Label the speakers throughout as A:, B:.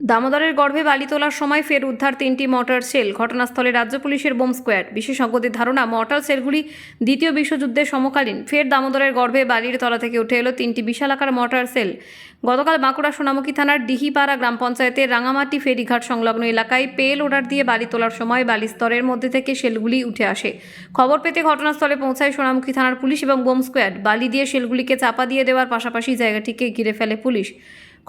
A: দামোদরের গর্ভে বালি তোলার সময় ফের উদ্ধার তিনটি মর্টার সেল। ঘটনাস্থলে রাজ্য পুলিশের বোম স্কোয়াড। বিশেষজ্ঞদের ধারণা, মর্টার সেলগুলি দ্বিতীয় বিশ্বযুদ্ধের সমকালীন। ফের দামোদরের গর্ভে বালির তলা থেকে উঠে এলো তিনটি বিশালাকার মর্টার সেল। গতকাল বাঁকুড়া সোনামুখী থানার ডিহিপাড়া গ্রাম পঞ্চায়েতের রাঙামাটি ফেরিঘাট সংলগ্ন এলাকায় পেল অর্ডার দিয়ে বালি তোলার সময় বালি স্তরের মধ্যে থেকে সেলগুলি উঠে আসে। খবর পেতে ঘটনাস্থলে পৌঁছায় সোনামুখী থানার পুলিশ এবং বোম স্কোয়াড। বালি দিয়ে সেলগুলিকে চাপা দিয়ে দেওয়ার পাশাপাশি জায়গাটিকে ঘিরে ফেলে পুলিশ।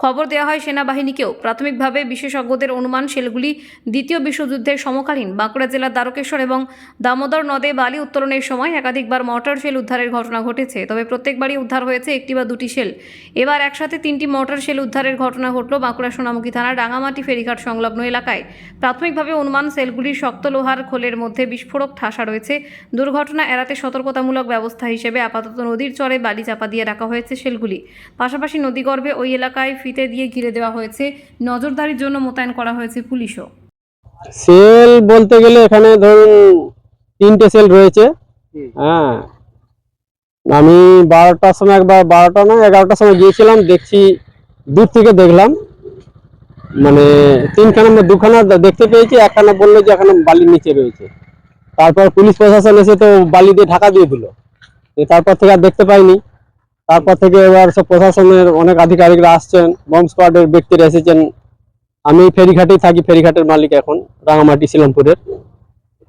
A: খবর দেওয়া হয় সেনাবাহিনীকেও। প্রাথমিকভাবে বিশেষজ্ঞদের অনুমান, সেলগুলি দ্বিতীয় বিশ্বযুদ্ধের সমকালীন বাঁকুড়া জেলার দ্বারকেশ্বর এবং দামোদর নদে বালি উত্তোলনের সময় একাধিকবার মর্টার শেল উদ্ধারের ঘটনা ঘটেছে, তবে প্রত্যেকবারই উদ্ধার হয়েছে একটি বা দুটি সেল এবার একসাথে তিনটি মর্টার শেল উদ্ধারের ঘটনা ঘটল বাঁকুড়া সোনামুখী থানার রাঙামাটি ফেরিঘাট সংলগ্ন এলাকায়। প্রাথমিকভাবে অনুমান, সেলগুলির শক্ত লোহার খোলের মধ্যে বিস্ফোরক ঠাসা রয়েছে। দুর্ঘটনা এড়াতে সতর্কতামূলক ব্যবস্থা হিসেবে আপাতত নদীর চরে বালি চাপা দিয়ে রাখা হয়েছে সেলগুলি পাশাপাশি নদীগর্ভে ওই এলাকায় ফিতে দিয়ে ঘিরে দেওয়া হয়েছে। নজরদারির জন্য মোতায়েন করা হয়েছে পুলিশও।
B: সেল বলতে গেলে এখানে ধরুন তিনটে সেল রয়েছে। হ্যাঁ। আমি বারোটার সময় একবার বারোটা না এগারোটার সময় গিয়েছিলাম দেখছি দূর থেকে দেখলাম। মানে তিনখানা মধ্যে দুখানা দেখতে পেয়েছি একখানা বলল যে এখানে বালির নিচে রয়েছে। তারপর পুলিশ প্রশাসন এসে তো বালি দিয়ে ঢাকা দিয়ে দিল। তারপর থেকে আর দেখতে পাইনি। তারপর থেকে এবার সব প্রশাসনের অনেক আধিকারিকরা আসছেন বম স্কোয়াডের ব্যক্তিরা এসেছেন। আমি ফেরিঘাটেই থাকি ফেরিঘাটের মালিক এখন রাঙামাটি শিলমপুরের।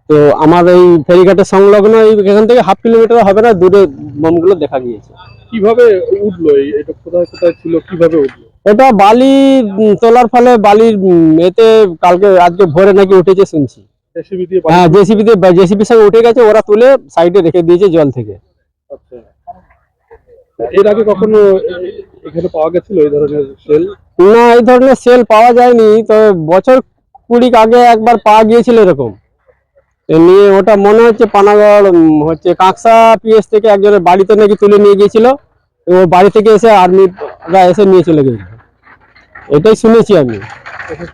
B: তো আমার এই ফেরিঘাটের সংলগ্ন এই এখান থেকে হাফ কিলোমিটার হবে না দূরে বোমগুলো দেখা গিয়েছে।
C: কীভাবে উঠল এটা কোথায় কোথায় ছিল? কীভাবে উঠল?
B: এটা বালি তোলার ফলে বালির এতে কালকে আজকে ভোরে নাকি উঠেছে শুনছি।
C: জেসিবি দিয়ে
B: হ্যাঁ জেসিবি জেসিবির সঙ্গে উঠে গেছে ওরা তুলে সাইডে রেখে দিয়েছে জল থেকে।
C: আচ্ছা। এর আগে কখনো এখানে পাওয়া গেছিল এই ধরনের সেল
B: না, এই ধরনের সেল পাওয়া যায়নি তবে বছর কুড়িক আগে একবার পাওয়া গিয়েছিল এরকম। নিয়ে ওটা মনে হচ্ছে পানাগড় হচ্ছে কাঁকসা পিএস থেকে একজনের বাড়িতে নাকি তুলে নিয়ে গিয়েছিল ওর বাড়ি থেকে এসে আর্মিরা এসে নিয়ে চলে গেছিল এটাই শুনেছি আমি।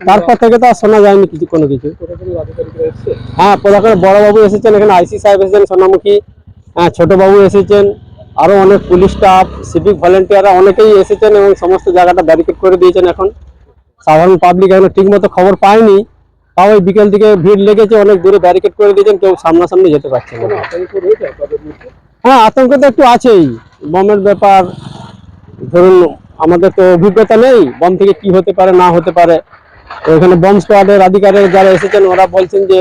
B: তারপর থেকে তো আর শোনা যায়নি কিছু, কোনো কিছু। হ্যাঁ প্রধান বড়বাবু এসেছেন, এখানে আইসি সাহেব এসেছেন, সোনামুখী হ্যাঁ ছোটবাবু এসেছেন। আরও অনেক পুলিশ স্টাফ সিভিক ভলেন্টিয়াররা অনেকেই এসেছেন এবং সমস্ত জায়গাটা ব্যারিকেড করে দিয়েছেন এখন। সাধারণ পাবলিক এখন ঠিক মতো খবর পায়নি। তাও ওই বিকেল থেকে ভিড় লেগেছে, অনেক দূরে ব্যারিকেড করে দিয়েছেন, কেউ সামনাসামনি যেতে পারছে না। হ্যাঁ আতঙ্ক তো একটু আছেই। বমের ব্যাপার, ধরুন আমাদের তো অভিজ্ঞতা নেই, বম থেকে কি হতে পারে, না হতে পারে। এখানে বম স্কোয়াডের আধিকারিক যারা এসেছেন, ওরা বলছেন যে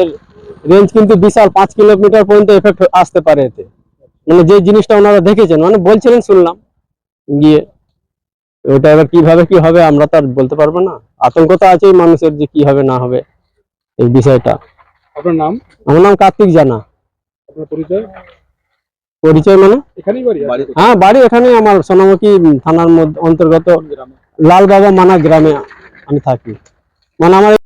B: রেঞ্জ কিন্তু বিশাল, পাঁচ কিলোমিটার পর্যন্ত এফেক্ট আসতে পারে এতে। মানে যে জিনিসটা ওনারা দেখেছেন মানে বলছিলেন শুনলাম গিয়ে ওটা এবার কীভাবে কি হবে আমরা তো আর বলতে পারব না। আতঙ্ক তো আছেই মানুষের যে কি হবে না হবে এই বিষয়টা।
C: আপনার নাম?
B: আমার নাম কার্তিক জানা।
C: আপনার পরিচয়?
B: পরিচয় মানে?
C: এখানেই বাড়ি
B: হ্যাঁ বাড়ি এখানেই আমার সোনামুখী থানার মধ্যে অন্তর্গত
C: গ্রামে।
B: লাল বাবা মানা গ্রামে আমি থাকি। মানে আমার